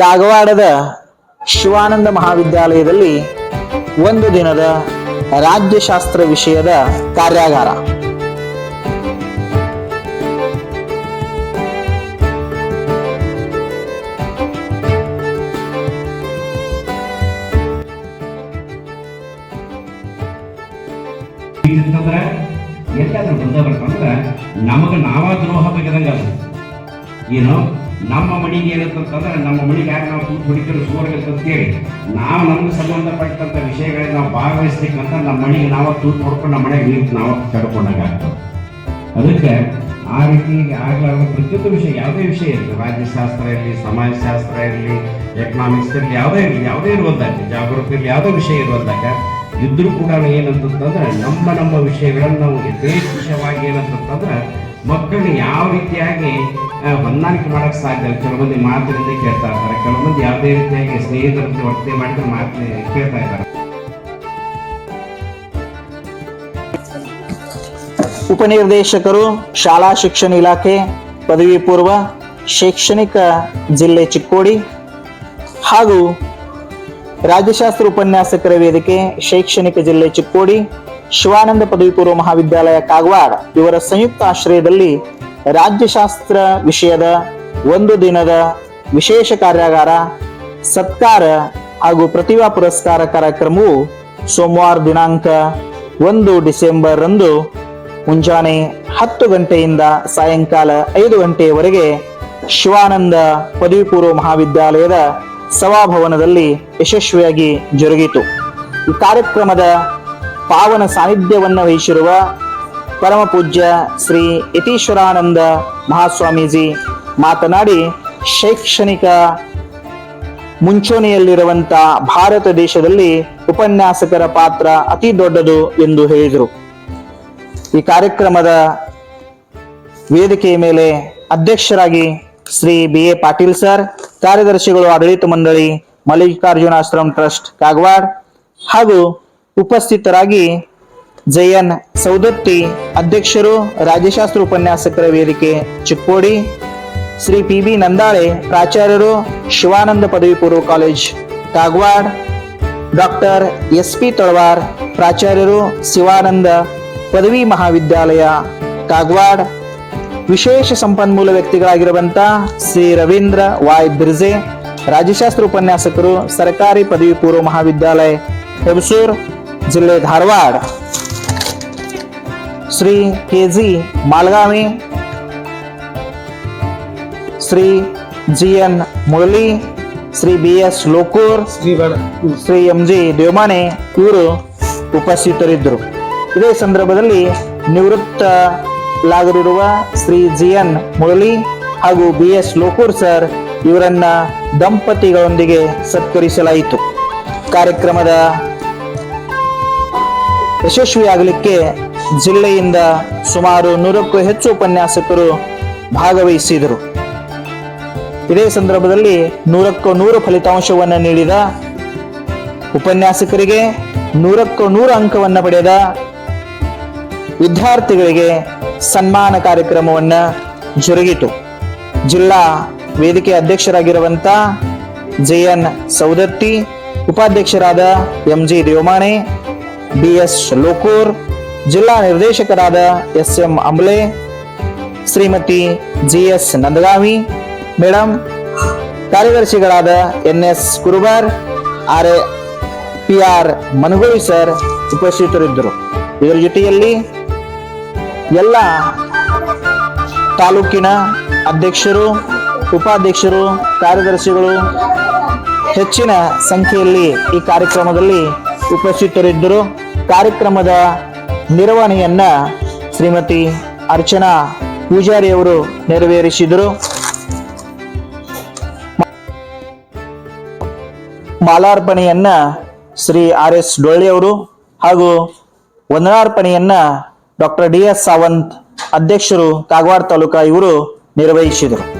ಕಾಗವಾಡದ ಶಿವಾನಂದ ಮಹಾವಿದ್ಯಾಲಯದಲ್ಲಿ ಒಂದು ದಿನದ ರಾಜ್ಯಶಾಸ್ತ್ರ ವಿಷಯದ ಕಾರ್ಯಾಗಾರ. ಎಲ್ಲಾದ್ರೂ ಬಂದ ಬರ್ಕಂದ್ರೆ ನಮಗೆ ನಾವ ದ್ರೋಹ ಬಗೆದಂಗ ಅದು ಏನು? ನಮ್ಮ ಮನೆಗೆ ಏನಂತಂತಂದ್ರೆ ನಮ್ಮ ಮನೆಗೆ ಯಾಕೆ ನಾವು ತೂತು ಹೊಡಿತೀವಿ ಸುವರ್ಗ ಅಂತೇಳಿ. ನಾವು ನಮ್ಗೆ ಸಂಬಂಧಪಟ್ಟಂಥ ವಿಷಯಗಳಿಗೆ ನಾವು ಭಾಗವಹಿಸ್ಲಿಕ್ಕಂತ ನಮ್ಮ ಮನೆಗೆ ನಾವು ತೂತು ಹೊಡ್ಕೊಂಡು ನಮ್ಮ ಮನೆಗೆ ನೀರು ನಾವು ತಡ್ಕೊಂಡಾಗ ಅದಕ್ಕೆ ಆ ರೀತಿ ಆಗಲಾರ್ದ ಪ್ರತಿಯೊಂದು ವಿಷಯ, ಯಾವುದೇ ವಿಷಯ ಇರಲಿ, ರಾಜ್ಯಶಾಸ್ತ್ರ ಇರಲಿ, ಸಮಾಜಶಾಸ್ತ್ರ ಇರಲಿ ಎಕನಾಮಿಕ್ಸ್ ಇರಲಿ, ಯಾವುದೇ ಇರಲಿ, ಯಾವುದೇ ಇರುವಂತಾಗ ಜಾಗೃತಿ ಇರಲಿ, ಯಾವುದೋ ವಿಷಯ ಇರುವಂತಾಗ ಇದ್ರೂ ಕೂಡ ಏನಂತಂತಂದ್ರೆ ನಮ್ಮ ನಮ್ಮ ವಿಷಯಗಳನ್ನು ನಾವು ಯಥೇಚ್ಛವಾಗಿ ಏನಂತಂದ್ರೆ ಮಕ್ಕಳನ್ನ ಯಾವ ರೀತಿಯಾಗಿ ಹೊಂದಾಣಿಕೆ ಮಾಡಕ್ ಸಾಧ್ಯ. ಕೆಲವೊಂದು ಮಾತಿನಿಂದ ಕೇಳ್ತಾ ಇರ್ತಾರೆ ಕೆಲವೊಂದು ಯಾವುದೇ ರೀತಿಯಾಗಿ ಸ್ನೇಹಿತರ ವರ್ತನೆ ಮಾಡಿದ್ರೆ ಮಾತು ಕೇಳ್ತಾ ಇದ್ದಾರೆ ಉಪನಿರ್ದೇಶಕರು, ಶಾಲಾ ಶಿಕ್ಷಣ ಇಲಾಖೆ, ಪದವಿ ಪೂರ್ವ, ಶೈಕ್ಷಣಿಕ ಜಿಲ್ಲೆ ಚಿಕ್ಕೋಡಿ ಹಾಗೂ ರಾಜ್ಯಶಾಸ್ತ್ರ ಉಪನ್ಯಾಸಕರ ವೇದಿಕೆ, ಶೈಕ್ಷಣಿಕ ಜಿಲ್ಲೆ ಚಿಕ್ಕೋಡಿ ಶಿವಾನಂದ ಪದವಿ ಪೂರ್ವ ಮಹಾವಿದ್ಯಾಲಯ ಕಾಗವಾಡ. ಇವರ ಸಂಯುಕ್ತ ಆಶ್ರಯದಲ್ಲಿ ರಾಜ್ಯಶಾಸ್ತ್ರ ವಿಷಯದ ಒಂದು ದಿನದ ವಿಶೇಷ ಕಾರ್ಯಾಗಾರ, ಸತ್ಕಾರ ಹಾಗೂ ಪ್ರತಿಭಾ ಪುರಸ್ಕಾರ ಕಾರ್ಯಕ್ರಮವು ಸೋಮವಾರ ದಿನಾಂಕ ಒಂದು ಡಿಸೆಂಬರ್ ರಂದು ಮುಂಜಾನೆ ಹತ್ತು ಗಂಟೆಯಿಂದ ಸಾಯಂಕಾಲ ಐದು ಗಂಟೆಯವರೆಗೆ ಶಿವಾನಂದ ಪದವಿ ಪೂರ್ವ ಮಹಾವಿದ್ಯಾಲಯದ ಸಭಾಭವನದಲ್ಲಿ ಯಶಸ್ವಿಯಾಗಿ ಜರುಗಿತು. ಈ ಕಾರ್ಯಕ್ರಮದ ಪಾವನ ಸಾನ್ನಿಧ್ಯವನ್ನು ವಹಿಸಿರುವ ಪರಮ ಪೂಜ್ಯ ಶ್ರೀ ಯತೀಶ್ವರಾನಂದ ಮಹಾಸ್ವಾಮೀಜಿ ಮಾತನಾಡಿ, ಶೈಕ್ಷಣಿಕ ಮುಂಚೂಣಿಯಲ್ಲಿರುವಂಥ ಭಾರತ ದೇಶದಲ್ಲಿ ಉಪನ್ಯಾಸಕರ ಪಾತ್ರ ಅತಿ ದೊಡ್ಡದು ಎಂದು ಹೇಳಿದರು. ಈ ಕಾರ್ಯಕ್ರಮದ ವೇದಿಕೆಯ ಮೇಲೆ ಅಧ್ಯಕ್ಷರಾಗಿ Shri B A Patil sir, ಕಾರ್ಯದರ್ಶಿಗಳು ಆಡಳಿತ ಮಂಡಳಿ ಮಲ್ಲಿಕಾರ್ಜುನಾಶ್ರಮ್ ಟ್ರಸ್ಟ್ ಕಾಗವಾಡ್ ಹಾಗೂ ಉಪಸ್ಥಿತರಾಗಿ ಜಯನ್ ಸೌದತ್ತಿ ಅಧ್ಯಕ್ಷರು, ರಾಜ್ಯಶಾಸ್ತ್ರ ಉಪನ್ಯಾಸಕರ ವೇದಿಕೆ ಚಿಕ್ಕೋಡಿ, ಶ್ರೀ ಪಿ ಬಿ ನಂದಾಳೆ ಪ್ರಾಚಾರ್ಯರು, ಶಿವಾನಂದ ಪದವಿ ಪೂರ್ವ college Kagwad doctor S P Tolawar ಪ್ರಾಚಾರ್ಯರು, Shivananda ಪದವಿ ಮಹಾವಿದ್ಯಾಲಯ ಕಾಗವಾಡ್ ವಿಶೇಷ ಸಂಪನ್ಮೂಲ ವ್ಯಕ್ತಿಗಳಾಗಿರುವಂತ ಶ್ರೀ ರವೀಂದ್ರ ವಾಯ್ ಬಿರ್ಜೆ, ರಾಜ್ಯಶಾಸ್ತ್ರ ಉಪನ್ಯಾಸಕರು, ಸರ್ಕಾರಿ ಪದವಿ ಪೂರ್ವ ಮಹಾವಿದ್ಯಾಲಯ ಹೆಬಸೂರ್ ಜಿಲ್ಲೆ Dharwad. Shri K G Malgavi Shri G N Murali. Shri B S Lokur Shri M G Devamane ಇವರು ಉಪಸ್ಥಿತರಿದ್ದರು. ಇದೇ ಸಂದರ್ಭದಲ್ಲಿ ನಿವೃತ್ತಲಾಗಲಿರುವ ಶ್ರೀ ಜಿ ಎನ್ ಮುರಳಿ ಹಾಗೂ ಬಿ ಎಸ್ ಲೋಕೂರ್ ಸರ್ ಇವರನ್ನ ದಂಪತಿಗಳೊಂದಿಗೆ ಸತ್ಕರಿಸಲಾಯಿತು. ಕಾರ್ಯಕ್ರಮದ ಯಶಸ್ವಿಯಾಗಲಿಕ್ಕೆ ಜಿಲ್ಲೆಯಿಂದ ಸುಮಾರು ನೂರಕ್ಕೂ ಹೆಚ್ಚು ಉಪನ್ಯಾಸಕರು ಭಾಗವಹಿಸಿದರು. ಇದೇ ಸಂದರ್ಭದಲ್ಲಿ ನೂರಕ್ಕೂ ನೂರು ಫಲಿತಾಂಶವನ್ನು ನೀಡಿದ ಉಪನ್ಯಾಸಕರಿಗೆ ನೂರಕ್ಕೂ ನೂರು ಅಂಕವನ್ನು ಪಡೆದ ವಿದ್ಯಾರ್ಥಿಗಳಿಗೆ ಸನ್ಮಾನ ಕಾರ್ಯಕ್ರಮವನ್ನ ಜರುಗಿತು. ಜಿಲ್ಲಾ ವೇದಿಕೆ ಅಧ್ಯಕ್ಷರಾಗಿರುವಂತ ಜೆ ಎನ್ ಸೌದತ್ತಿ ಉಪಾಧ್ಯಕ್ಷರಾದ M G Devamane B S Lokur ಜಿಲ್ಲಾ ನಿರ್ದೇಶಕರಾದ S M Amble, Shrimati G S Nandagavi madam ಕಾರ್ಯದರ್ಶಿಗಳಾದ N S Kurubar R P R Managoyi sir ಉಪಸ್ಥಿತರಿದ್ದರು. ಇದರ ಜೊತೆಯಲ್ಲಿ ಎಲ್ಲ ತಾಲೂಕಿನ ಅಧ್ಯಕ್ಷರು, ಉಪಾಧ್ಯಕ್ಷರು, ಕಾರ್ಯದರ್ಶಿಗಳು ಹೆಚ್ಚಿನ ಸಂಖ್ಯೆಯಲ್ಲಿ ಈ ಕಾರ್ಯಕ್ರಮದಲ್ಲಿ ಉಪಸ್ಥಿತರಿದ್ದರು. ಕಾರ್ಯಕ್ರಮದ ನಿರ್ವಹಣೆಯನ್ನ ಶ್ರೀಮತಿ ಅರ್ಚನಾ ಪೂಜಾರಿಯವರು ನೆರವೇರಿಸಿದರು. ಮಾಲಾರ್ಪಣೆಯನ್ನ ಶ್ರೀ ಆರ್ ಎಸ್ ಡೊಳ್ಳೆಯವರು ಹಾಗೂ ವಂದನಾರ್ಪಣೆಯನ್ನ ಡಾಕ್ಟರ್ ಡಿ ಎಸ್ ಸಾವಂತ್ ಅಧ್ಯಕ್ಷರು ಕಾಗವಾಡ ತಾಲೂಕಾ ಇವರು ನಿರ್ವಹಿಸಿದರು.